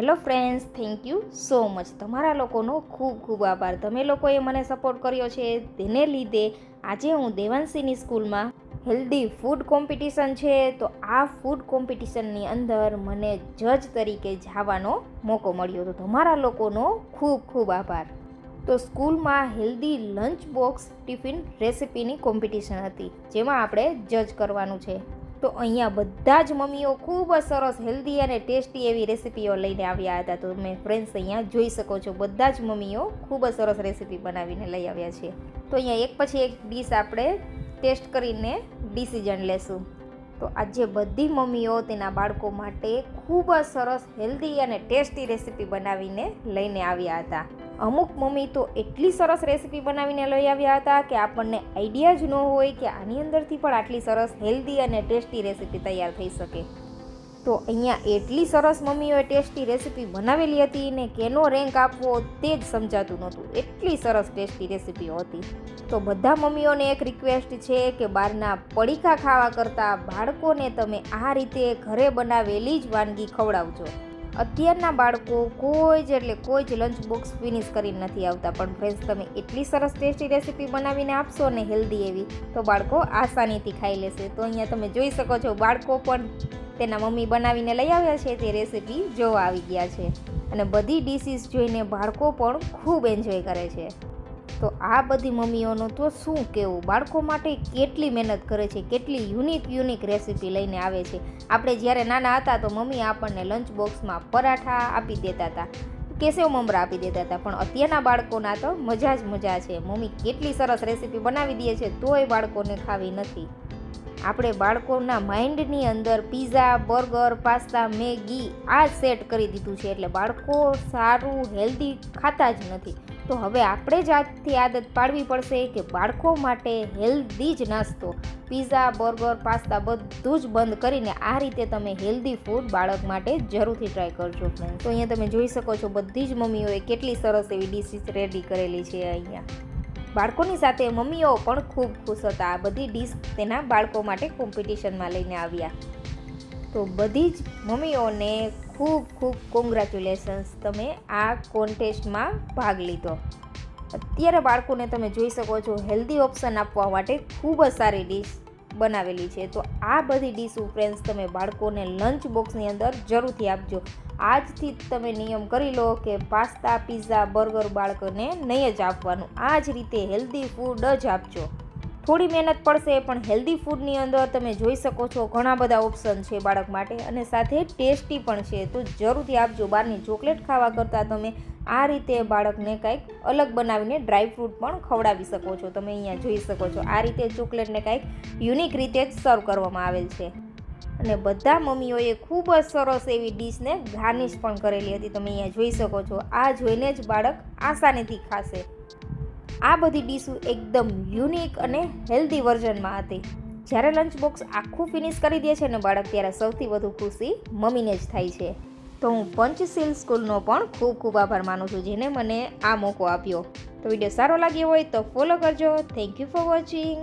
Hello friends thank you so much તમારા લોકોનો ખૂબ ખૂબ આભાર. તમે લોકોએ મને સપોર્ટ કર્યો છે તેને લીધે આજે હું દેવાંશીની સ્કૂલમાં હેલ્ધી ફૂડ કોમ્પિટિશન છે. તો આ ફૂડ કોમ્પિટિશનની અંદર મને જજ તરીકે જવાનો મોકો મળ્યો. તો તમારા લોકોનો ખૂબ ખૂબ આભાર. તો સ્કૂલમાં હેલ્ધી લંચ બોક્સ ટિફિન રેસિપીની કોમ્પિટિશન હતી, જેમાં આપણે જજ કરવાનું છે. તો અહીંયા બધા જ મમ્મીઓ ખૂબ જ સરસ હેલ્ધી અને ટેસ્ટી એવી રેસિપીઓ લઈને આવ્યા હતા. તો તમે ફ્રેન્ડ્સ અહીંયા જોઈ શકો છો, બધા જ મમ્મીઓ ખૂબ જ સરસ રેસિપી બનાવીને લઈ આવ્યા છે. તો અહીંયા એક પછી એક ડીશ આપણે ટેસ્ટ કરીને ડિસિઝન લેશું. તો આજે બધી મમ્મીઓ તેના બાળકો માટે ખૂબ જ સરસ હેલ્ધી અને ટેસ્ટી રેસિપી બનાવીને લઈને આવ્યા હતા. અમુક મમ્મી તો એટલી સરસ રેસીપી બનાવીને લઈ આવ્યા હતા કે આપણને આઈડિયા જ ન હોય કે આની અંદરથી પણ આટલી સરસ હેલ્ધી અને ટેસ્ટી રેસીપી તૈયાર થઈ શકે. તો અહીંયા એટલી સરસ મમ્મીઓએ ટેસ્ટી રેસિપી બનાવેલી હતી ને કેનો રેન્ક આપવો તે જ સમજાતું નહોતું. એટલી સરસ ટેસ્ટી રેસીપીઓ હતી. તો બધા મમ્મીઓને એક રિક્વેસ્ટ છે કે બહારના પડીકા ખાવા કરતાં બાળકોને તમે આ રીતે ઘરે બનાવેલી જ વાનગી ખવડાવજો. અત્યારના બાળકો કોઈ જ એટલે કોઈ જ લંચ બોક્સ ફિનિશ કરીને નથી આવતા. પણ ફ્રેન્ડ્સ તમે એટલી સરસ ટેસ્ટી રેસિપી બનાવીને આપશો ને હેલ્ધી એવી, તો બાળકો આસાનીથી ખાઈ લેશે. તો અહીંયા તમે જોઈ શકો છો, બાળકો પણ તેના મમ્મી બનાવીને લઈ આવ્યા છે, તે રેસિપી જોવા આવી ગયા છે. અને બધી ડીશીસ જોઈને બાળકો પણ ખૂબ એન્જોય કરે છે. તો આ બધી મમ્મીઓનું તો શું કહેવું બાળકો માટે કેટલી મહેનત કરે છે, કેટલી યુનિક યુનિક રેસિપી લઈને આવે છે. આપણે જ્યારે નાના હતા તો મમ્મી આપણને લંચ બોક્સમાં પરાઠા આપી દેતા હતા કેસેવ મમરા આપી દેતા હતા. પણ અત્યારના બાળકોના તો મજા જ મજા છે. મમ્મી કેટલી સરસ રેસીપી બનાવી દે છે, તોય બાળકોને ખાવી નથી. આપણે બાળકોના માઇન્ડની અંદર પીઝા બર્ગર પાસ્તા મેગી આ સેટ કરી દીધું છે. એટલે બાળકો સારું હેલ્ધી ખાતા જ નથી. તો હવે આપણે જ આજથી આદત પાડવી પડશે કે બાળકો માટે હેલ્ધી જ નાસ્તો પીઝા બર્ગર પાસ્તા બધું જ બંધ કરીને આ રીતે તમે હેલ્ધી ફૂડ બાળક માટે જરૂરથી ટ્રાય કરજો ફ્રેન્ડ તો અહીંયા તમે જોઈ શકો છો બધી જ મમ્મીઓએ કેટલી સરસ એવી ડિશિસ રેડી કરેલી છે અહીંયા. બાળકોની સાથે મમ્મીઓ પણ ખૂબ ખુશ હતા. આ બધી ડીશ તેના બાળકો માટે કોમ્પિટિશનમાં લઈને આવ્યા. તો બધી જ મમ્મીઓને ખૂબ ખૂબ કોંગ્રેચ્યુલેશન્સ તમે આ કોન્ટેસ્ટમાં ભાગ લીધો. અત્યારે બાળકોને તમે જોઈ શકો છો હેલ્ધી ઓપ્શન આપવા માટે ખૂબ જ સારી ડીશ બનાવેલી છે. તો આ બધી ડીશ ફ્રેન્ડ્સ તમે બાળકોને લંચ બોક્સની અંદર જરૂરથી આપજો. આજથી તમે નિયમ કરી લો કે પાસ્તા પીઝા બર્ગર બાળકોને નહીં જ આપવાનું. આ જ રીતે હેલ્ધી ફૂડ જ આપજો. થોડી મહેનત પડશે, પણ હેલ્ધી ફૂડની અંદર તમે જોઈ શકો છો ઘણા બધા ઓપ્શન છે બાળક માટે અને સાથે ટેસ્ટી પણ છે. તો જરૂરથી આપજો, બહારની ચોકલેટ ખાવા કરતાં તમે આ રીતે બાળકને કંઈક અલગ બનાવીને ડ્રાય ફ્રૂટ પણ ખવડાવી શકો છો. તમે અહીંયા જોઈ શકો છો, આ રીતે ચોકલેટને કંઈક યુનિક રીતે જ સર્વ કરવામાં આવેલ છે. અને બધા મમ્મીઓએ ખૂબ જ સરસ એવી ડીશને ગાર્નિશ પણ કરેલી હતી. તમે અહીંયા જોઈ શકો છો, આ જોઈને જ બાળક આસાનીથી ખાશે. આ બધી ડીશો એકદમ યુનિક અને હેલ્ધી વર્ઝનમાં હતી. જ્યારે લંચ બોક્સ આખું ફિનિશ કરી દે છે ને બાળક, ત્યારે સૌથી વધુ ખુશી મમ્મીને જ થાય છે. તો હું પંચશીલ સ્કૂલનો પણ ખૂબ ખૂબ આભાર માનું છું, જેને મને આ મોકો આપ્યો. તો વીડિયો સારો લાગ્યો હોય તો ફોલો કરજો. Thank you for watching